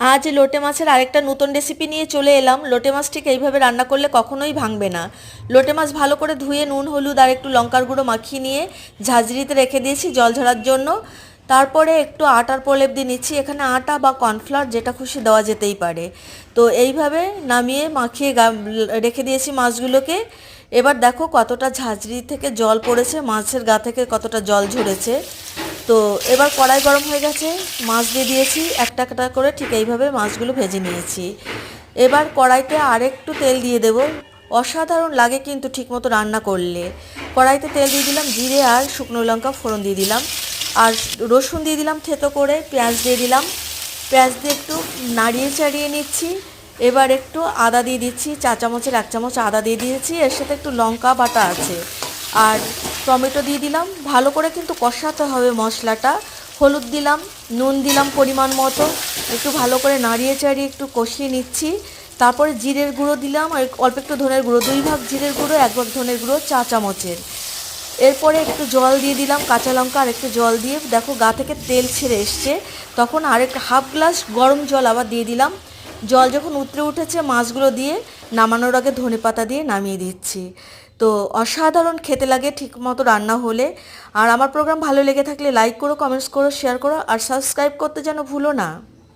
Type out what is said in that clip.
আজ লোটে মাছের আরেকটা নতুন রেসিপি নিয়ে চলে এলাম। লোটে মাছ ঠিক এইভাবে রান্না করলে কখনোই ভাঙবে না। লোটে মাছ ভালো করে ধুয়ে নুন, হলুদ আর একটু লঙ্কার গুঁড়ো মাখিয়ে নিয়ে ঝাঁঝরিতে রেখে দিয়েছি জল ঝরার জন্য। তারপরে একটু আটার প্রলেপ দিয়ে নিচ্ছি। এখানে আটা বা কর্নফ্লাওয়ার যেটা খুশি দেওয়া যেতেই পারে। তো এইভাবে নামিয়ে মাখিয়ে রেখে দিয়েছি মাছগুলোকে। এবার দেখো কতটা ঝাঁঝরি থেকে জল পড়েছে, মাছের গা থেকে কতটা জল ঝরেছে। তো এবার কড়াই গরম হয়ে গেছে, মাছ দিয়ে দিয়েছি, একটা একটা করে ঠিক এইভাবে মাছগুলো ভেজে নিয়েছি। এবার কড়াইতে আরেকটু তেল দিয়ে দেব। অসাধারণ লাগে কিন্তু ঠিকমতো রান্না করলে। কড়াইতে তেল দিয়ে দিলাম জিরে আর শুকনো লঙ্কা ফোড়ন দিয়ে দিলাম। আর রসুন দিয়ে দিলাম থেতো করে, পেঁয়াজ দিয়ে দিলাম। পেঁয়াজ দিয়ে একটু নাড়িয়ে চাড়িয়ে নিচ্ছি। এবার একটু আদা দিয়ে দিচ্ছি, চা চামচের এক চামচ আদা দিয়ে দিয়েছি। এর সাথে একটু লঙ্কা বাটা আছে। আর টমেটো দিয়ে দিলাম। ভালো করে কিন্তু কষাতে হবে মশলাটা। হলুদ দিলাম, নুন দিলাম পরিমাণ মতো। একটু ভালো করে নাড়িয়ে চাড়িয়ে একটু কষিয়ে নিচ্ছি। তারপরে জিরের গুঁড়ো দিলাম, আর অল্প একটু ধনের গুঁড়ো, দুই ভাগ জিরের গুঁড়ো, এক ভাগ ধনের গুঁড়ো, চা চামচের। এরপরে একটু জল দিয়ে দিলাম, কাঁচা লঙ্কা আর একটু জল দিয়ে। দেখো গা থেকে তেল ছেড়ে এসছে। তখন আরেক হাফ গ্লাস গরম জল আবার দিয়ে দিলাম। জল যখন উতরে উঠেছে, মাছগুলো দিয়ে নামানোর আগে ধনে পাতা দিয়ে নামিয়ে দিচ্ছি। তো অসাধারণ খেতে লাগে, ঠিকমতো রান্না হলে। আর আমার প্রোগ্রাম ভালো লেগে থাকলে লাইক করো কমেন্টস করো শেয়ার করো, আর সাবস্ক্রাইব করতে যেন ভুলো না।